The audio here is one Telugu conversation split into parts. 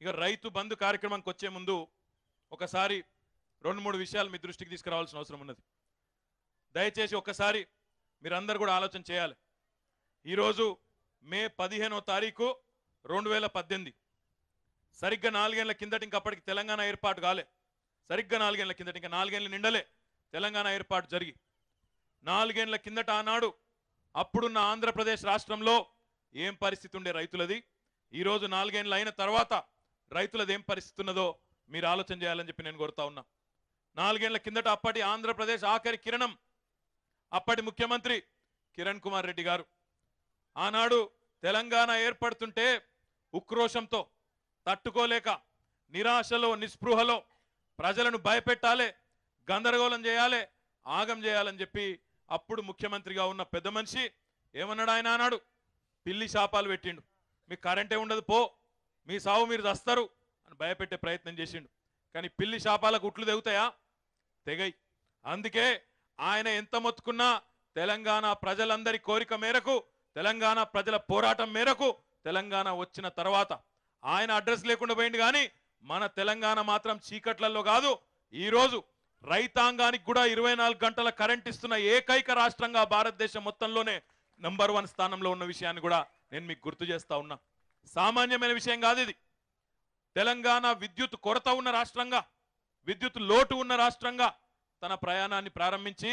ఇక రైతు బంధు కార్యక్రమానికి వచ్చే ముందు ఒకసారి రెండు మూడు విషయాలు మీ దృష్టికి తీసుకురావాల్సిన అవసరం ఉన్నది. దయచేసి ఒక్కసారి మీరందరూ కూడా ఆలోచన చేయాలి. ఈరోజు మే పదిహేనో తారీఖు రెండు వేల పద్దెనిమిది. సరిగ్గా నాలుగేళ్ళ కిందట ఇంకప్పటికి తెలంగాణ ఏర్పాటు కాలే. సరిగ్గా నాలుగేళ్ళ కిందట ఇంకా నాలుగేళ్ళు నిండలే. తెలంగాణ ఏర్పాటు జరిగి నాలుగేళ్ళ కిందట ఆనాడు అప్పుడున్న ఆంధ్రప్రదేశ్ రాష్ట్రంలో ఏం పరిస్థితి ఉండే రైతులది? ఈరోజు నాలుగేళ్ళు అయిన తర్వాత రైతులది ఏం పరిస్థితి ఉన్నదో మీరు ఆలోచన చేయాలని చెప్పి నేను కోరుతా ఉన్నా. నాలుగేళ్ళ కిందట అప్పటి ఆంధ్రప్రదేశ్ ఆఖరి కిరణం అప్పటి ముఖ్యమంత్రి కిరణ్ కుమార్ రెడ్డి గారు. ఆనాడు తెలంగాణ ఏర్పడుతుంటే ఉక్రోషంతో తట్టుకోలేక నిరాశలో నిస్పృహలో ప్రజలను భయపెట్టాలి గందరగోళం చేయాలి ఆగం చేయాలని చెప్పి అప్పుడు ముఖ్యమంత్రిగా ఉన్న పెద్ద మనిషి ఏమన్నాడు ఆయన అన్నాడు? పిల్లి శాపాలు పెట్టిండు. మీకు కరెంటే ఉండదు పో. మీ సావు మీరు దస్తారు అని భయపెట్టే ప్రయత్నం చేసిండు. కానీ పిల్లి శాపాలకు ఉట్లు తెగుతాయా? తెగై. అందుకే ఆయన ఎంత మొత్తుకున్నా తెలంగాణ ప్రజలందరి కోరిక మేరకు తెలంగాణ ప్రజల పోరాటం మేరకు తెలంగాణ వచ్చిన తర్వాత ఆయన అడ్రస్ లేకుండా పోయింది కానీ మన తెలంగాణ మాత్రం చీకట్లలో కాదు. ఈరోజు రైతాంగానికి కూడా ఇరవై నాలుగు గంటల కరెంట్ ఇస్తున్న ఏకైక రాష్ట్రంగా భారతదేశం మొత్తంలోనే నంబర్ వన్ స్థానంలో ఉన్న విషయాన్ని కూడా నేను మీకు గుర్తు చేస్తా ఉన్నా. సామాన్యమైన విషయం కాదు ఇది. తెలంగాణ విద్యుత్ కొరత ఉన్న రాష్ట్రంగా విద్యుత్ లోటు ఉన్న రాష్ట్రంగా తన ప్రయాణాన్ని ప్రారంభించి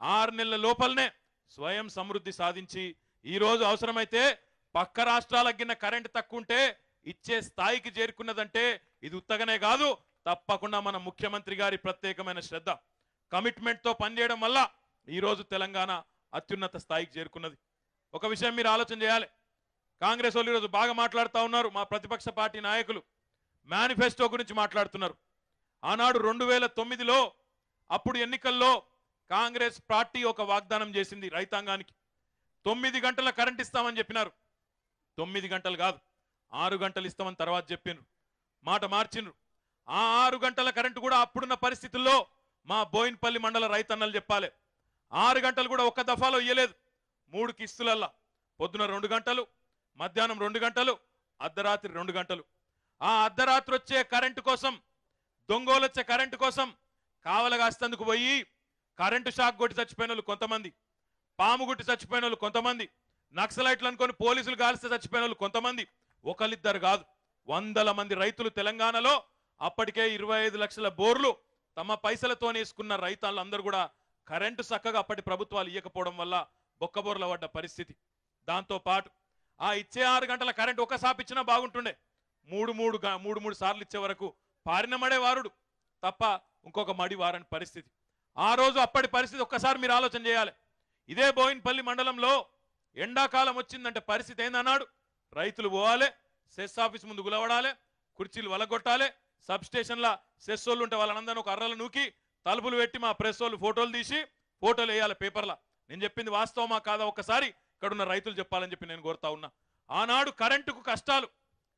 ఆరు నెలల లోపలనే స్వయం సమృద్ధి సాధించి ఈ రోజు అవసరమైతే పక్క రాష్ట్రాలకు గిన్న కరెంట్ తక్కువ ఉంటే ఇచ్చే స్థాయికి చేరుకున్నదంటే ఇది ఉత్తగనే కాదు. తప్పకుండా మన ముఖ్యమంత్రి గారి ప్రత్యేకమైన శ్రద్ధ కమిట్మెంట్తో పనిచేయడం వల్ల ఈరోజు తెలంగాణ అత్యున్నత స్థాయికి చేరుకున్నది. ఒక విషయం మీరు ఆలోచన చేయాలి. కాంగ్రెస్ వాళ్ళు ఈరోజు బాగా మాట్లాడుతూ ఉన్నారు. మా ప్రతిపక్ష పార్టీ నాయకులు మేనిఫెస్టో గురించి మాట్లాడుతున్నారు. ఆనాడు రెండు వేల తొమ్మిదిలో అప్పుడు ఎన్నికల్లో కాంగ్రెస్ పార్టీ ఒక వాగ్దానం చేసింది రైతాంగానికి. తొమ్మిది గంటల కరెంట్ ఇస్తామని చెప్పినారు. తొమ్మిది గంటలు కాదు ఆరు గంటలు ఇస్తామని తర్వాత చెప్పినారు. మాట మార్చిండ్రు ఆ ఆరు గంటల కరెంటు కూడా అప్పుడున్న పరిస్థితుల్లో మా బోయిన్పల్లి మండల రైతన్నలు చెప్పాలి. ఆరు గంటలు కూడా ఒక్క దఫాలో ఇయ్యలేదు. మూడు కిస్తులల్లా. పొద్దున రెండు గంటలు మధ్యాహ్నం రెండు గంటలు అర్ధరాత్రి రెండు గంటలు. ఆ అర్ధరాత్రి వచ్చే కరెంటు కోసం దొంగోలు వచ్చే కరెంటు కోసం కావలగాస్తందుకు పోయి కరెంటు షాక్ కొట్టి చచ్చిపోయిన కొంతమంది పాము గుట్టి చచ్చిపోయిన కొంతమంది నక్సలైట్లు అనుకొని పోలీసులు కాల్స్తే చచ్చిపోయిన కొంతమంది ఒకరిద్దరు కాదు వందల మంది రైతులు తెలంగాణలో అప్పటికే ఇరవై ఐదు లక్షల బోర్లు తమ పైసలతో వేసుకున్న రైతాళ్ళందరూ కూడా కరెంటు చక్కగా అప్పటి ప్రభుత్వాలు ఇవ్వకపోవడం వల్ల బొక్కబోర్ల పడ్డ పరిస్థితి. దాంతో పాటు ఆ ఇచ్చే ఆరు గంటల కరెంట్ ఒక సాపిచ్చినా బాగుంటుండే. మూడు మూడు మూడు మూడు సార్లు ఇచ్చే వరకు పారిన మడే వారుడు తప్ప ఇంకొక మడి వారని పరిస్థితి. ఆ రోజు అప్పటి పరిస్థితి ఒక్కసారి మీరు ఆలోచన చేయాలి. ఇదే బోయిన్పల్లి మండలంలో ఎండాకాలం వచ్చిందంటే పరిస్థితి ఏందన్నాడు? రైతులు పోవాలి సెస్ ఆఫీస్ ముందు గులవడాలి కుర్చీలు వలగొట్టాలి సబ్ స్టేషన్ల సెస్ వాళ్ళు ఉంటే వాళ్ళందరినీ ఒక అర్రలు నూకి తలుపులు పెట్టి మా ప్రెస్ వాళ్ళు ఫోటోలు తీసి ఫోటోలు వేయాలి పేపర్లా. నేను చెప్పింది వాస్తవమా కాదా ఒక్కసారి ఇక్కడ ఉన్న రైతులు చెప్పాలని చెప్పి నేను కోరుతా ఉన్నా. ఆనాడు కరెంటుకు కష్టాలు.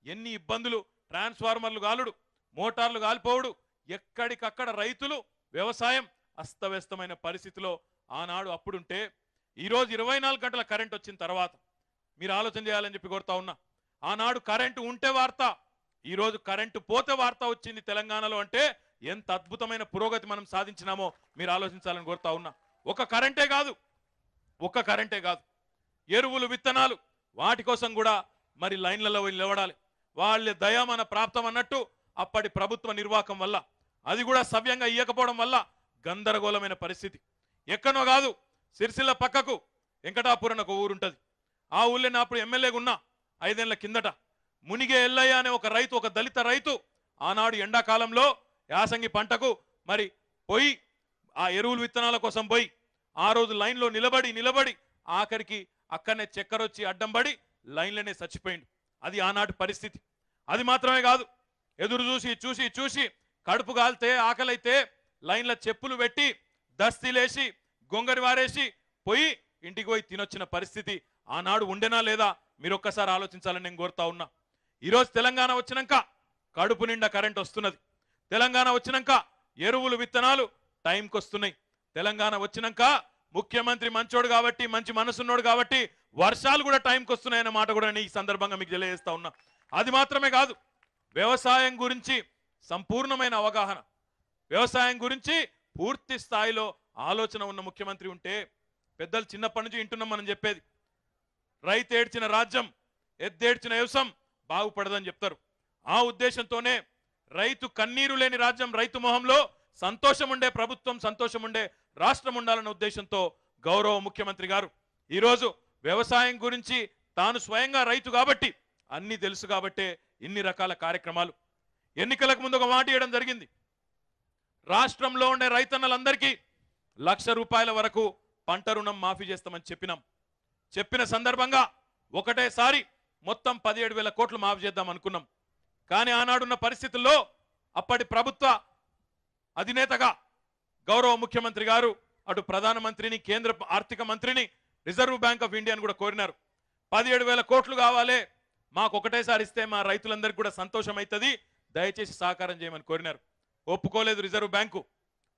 ఎన్ని ఇబ్బందులు. ట్రాన్స్ఫార్మర్లు గాలుడు మోటార్లు గాలిపోవుడు ఎక్కడికక్కడ రైతులు వ్యవసాయం అస్తవ్యస్తమైన పరిస్థితిలో ఆనాడు అప్పుడుంటే ఈరోజు ఇరవై నాలుగు గంటల కరెంట్ వచ్చిన తర్వాత మీరు ఆలోచన చేయాలని చెప్పి కోరుతా ఉన్నా. ఆనాడు కరెంటు ఉంటే వార్త. ఈరోజు కరెంటు పోతే వార్త వచ్చింది తెలంగాణలో అంటే ఎంత అద్భుతమైన పురోగతి మనం సాధించినామో మీరు ఆలోచించాలని కోరుతా ఉన్నా. ఒక కరెంటే కాదు ఒక్క కరెంటే కాదు. ఎరువులు విత్తనాలు వాటి కోసం కూడా మరి లైన్లలో నిలబడాలి. వాళ్ళ దయ మన ప్రాప్తం అన్నట్టు అప్పటి ప్రభుత్వ నిర్వాహకం వల్ల అది కూడా సవ్యంగా ఇయ్యకపోవడం వల్ల గందరగోళమైన పరిస్థితి. ఎక్కడో కాదు సిరిసిల్ల పక్కకు వెంకటాపురం ఒక ఊరుంటది. ఆ ఊళ్ళో నా అప్పుడు ఎమ్మెల్యేగా ఉన్నా ఐదేళ్ళ కిందట. మునిగే ఎల్లయ్య అనే ఒక రైతు ఒక దళిత రైతు ఆనాడు ఎండాకాలంలో యాసంగి పంటకు మరి పోయి ఆ ఎరువులు విత్తనాల కోసం పోయి ఆ రోజు లైన్లో నిలబడి నిలబడి ఆఖరికి అక్కడనే చక్కెర వచ్చి అడ్డం పడి లైన్లోనే చచ్చిపోయిండు. అది ఆనాటి పరిస్థితి. అది మాత్రమే కాదు ఎదురు చూసి చూసి చూసి కడుపు కాలితే ఆకలైతే లైన్ల చెప్పులు పెట్టి దస్తీలేసి గొంగరి వారేసి పోయి ఇంటికి పోయి తినొచ్చిన పరిస్థితి ఆనాడు ఉండేనా లేదా? మీరు ఒక్కసారి ఆలోచించాలని నేను కోరుతా ఉన్నా. ఈరోజు తెలంగాణ వచ్చినాక కడుపు నిండా కరెంట్ వస్తున్నది. తెలంగాణ వచ్చినాక ఎరువులు విత్తనాలు టైంకి వస్తున్నాయి. తెలంగాణ వచ్చినాక ముఖ్యమంత్రి మంచోడు కాబట్టి మంచి మనసున్నోడు కాబట్టి వర్షాలు కూడా టైంకి వస్తున్నాయన్న మాట కూడా నేను ఈ సందర్భంగా మీకు తెలియజేస్తా ఉన్నా. అది మాత్రమే కాదు వ్యవసాయం గురించి సంపూర్ణమైన అవగాహన. వ్యవసాయం గురించి పూర్తి స్థాయిలో ఆలోచన ఉన్న ముఖ్యమంత్రి ఉంటే పెద్దలు చిన్నప్పటి నుంచి వింటున్నాం మనం చెప్పేది. రైతు ఏడ్చిన రాజ్యం ఎద్దేడ్చిన వ్యవసాయం బాగుపడదని చెప్తారు. ఆ ఉద్దేశంతోనే రైతు కన్నీరు లేని రాజ్యం రైతు మొహంలో సంతోషం ఉండే ప్రభుత్వం సంతోషం ఉండే రాష్ట్రం ఉండాలన్న ఉద్దేశంతో గౌరవ ముఖ్యమంత్రి గారు ఈరోజు వ్యవసాయం గురించి తాను స్వయంగా రైతు కాబట్టి అన్ని తెలుసు కాబట్టే ఇన్ని రకాల కార్యక్రమాలు. ఎన్నికలకు ముందు ఒక మాట ఇవ్వడం జరిగింది. రాష్ట్రంలో ఉండే రైతన్నలందరికీ లక్ష రూపాయల వరకు పంట రుణం మాఫీ చేస్తామని చెప్పినాం. చెప్పిన సందర్భంగా ఒకటేసారి మొత్తం పదిహేడు వేల కోట్లు మాఫ్ చేద్దాం అనుకున్నాం. కానీ ఆనాడున్న పరిస్థితుల్లో అప్పటి ప్రభుత్వ అధినేతగా గౌరవ ముఖ్యమంత్రి గారు అటు ప్రధానమంత్రిని కేంద్ర ఆర్థిక మంత్రిని రిజర్వ్ బ్యాంక్ ఆఫ్ ఇండియాని కూడా కోరినారు. పదిహేడు వేల కోట్లు కావాలి మాకు ఒకటేసారి ఇస్తే మా రైతులందరికీ కూడా సంతోషం అవుతుంది దయచేసి సహకారం చేయమని కోరినారు. ఒప్పుకోలేదు రిజర్వ్ బ్యాంకు.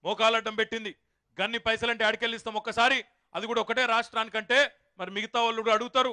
మోకాలడ్డం పెట్టింది. గన్ని పైసలంటే అడికెళ్ళిస్తాం ఒక్కసారి అది కూడా ఒకటే రాష్ట్రానికంటే మరి మిగతా వాళ్ళు కూడా అడుగుతారు.